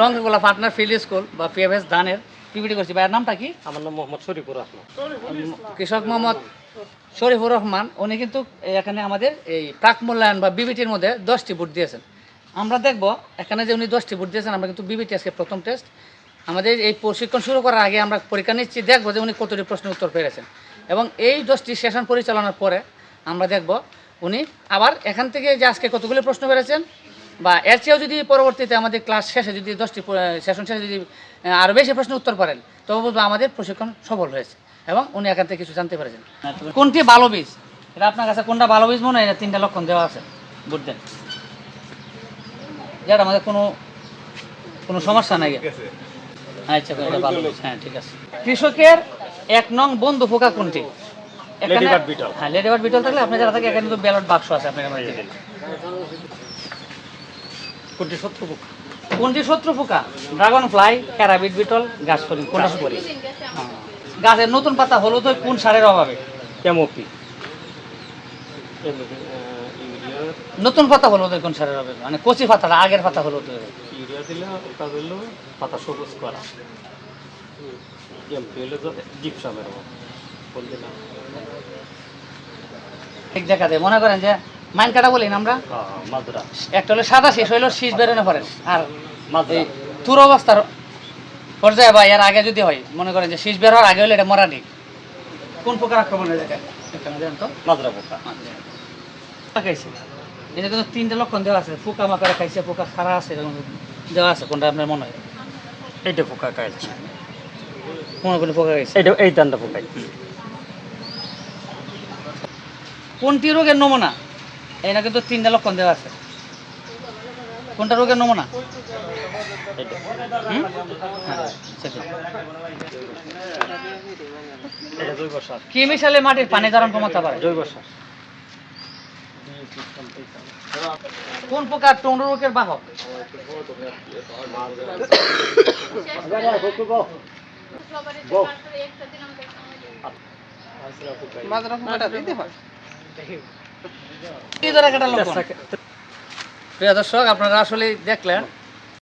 টঙ্কাগোলা partner field school বা PFS ধানের PPT করছি। ভাইয়ের নামটা কি? আমার নাম মোহাম্মদ শরীফুর রহমান। কৃষক মোহাম্মদ শরীফুর রহমান উনি কিন্তু এখানে আমাদের এই প্রাক মূল্যায়ন বা বিবিটির মধ্যে দশটি বুট দিয়েছেন। আমরা দেখব এখানে যে উনি দশটি বুট দিয়েছেন আমরা কিন্তু বিবিটি আজকে প্রথম টেস্ট আমাদের এই প্রশিক্ষণ শুরু করার আগে আমরা পরীক্ষা নিচ্ছি দেখব যে উনি কতটি প্রশ্নের উত্তর পেরেছেন। এবং এই দশটি সেশন পরিচালনার পরে আমরা দেখব উনি আবার এখান থেকে যে আজকে কতগুলি প্রশ্ন পেরেছেন বা এর চেয়েও যদি পরবর্তীতে আমাদের ক্লাস শেষে যদি দশটি সেশন শেষে যদি আরও বেশি প্রশ্ন উত্তর পারেন তবে বলব আমাদের প্রশিক্ষণ সফল হয়েছে এবং উনি এখান থেকে কিছু জানতে পেরেছেন। কোনটি ভালো বীজ? এটা আপনার কাছে কোনটা ভালো বীজ মনে হয়? এটা তিনটা লক্ষণ দেওয়া আছে। বুঝলেন যেটা আমাদের কোনো কোনো সমস্যা নাই। আচ্ছা এটা ভালো বীজ। হ্যাঁ ঠিক আছে। কৃষকের এক নং বন্ধু পোকা কোনটি? এখানে-। হ্যাঁ লেডিবার্ড বিটল থাকলে আপনি যারা থাকে এখানে তো ব্যালট বাক্স আছে আপনার কোনটি শত্রু পোকা কোনটি শত্রু পোকা ড্রাগন ফ্লাই ক্যারাবিট বিটল গাছ ফলিং কোনটা করি গাছের নতুন পাতা হলুদ হয় কোন সারের অভাবে? কেমপি নতুন পাতা হলুদ হয় কোন সারের অভাবে? মানে কচি পাতাটা আগের পাতা হলুদ হয়। ইউরিয়া দিলে ওটা দিল পাতা সবুজ করা। এমপি হলে জিপসামের ঠিক দেখা যায় মনে করেন যে মাইন কাটা বলি না আমরা? মাজরা একটা হলো সাদা শেষ হইল শীষ বেরোনো পড়েন আর তুর অবস্থার পর্যায়ে বা এর আগে যদি হয় মনে করেন যে শীষ বের হওয়ার আগে হলে এটা মরা নেই। কোন প্রকার আক্রমণ হয়ে পোকা পোকা খাইছে এটা কিন্তু তিনটা লক্ষণ দেওয়া আছে পোকা মাকারে খাইছে পোকা খারা আছে দেওয়া আছে কোনটা আপনার মনে হয়? এইটা পোকা খাইছে। মনে করেন পোকা খাইছে? এইটা এই দানটা পোকাই। কোনটি রোগের নমুনা? এই না কিন্তু তিনটা লক্ষণ দেওয়া আছে। কোনটা রোগের নমুনা? হ্যাঁ, কি মিশালে মাটির পানি ধারণ ক্ষমতা বাড়ে জৈব সার কোন প্রকার টন্ড রোগের বাহক? ধরে একটা লক্ষণ? প্রিয় দর্শক আপনারা আসলে দেখলেন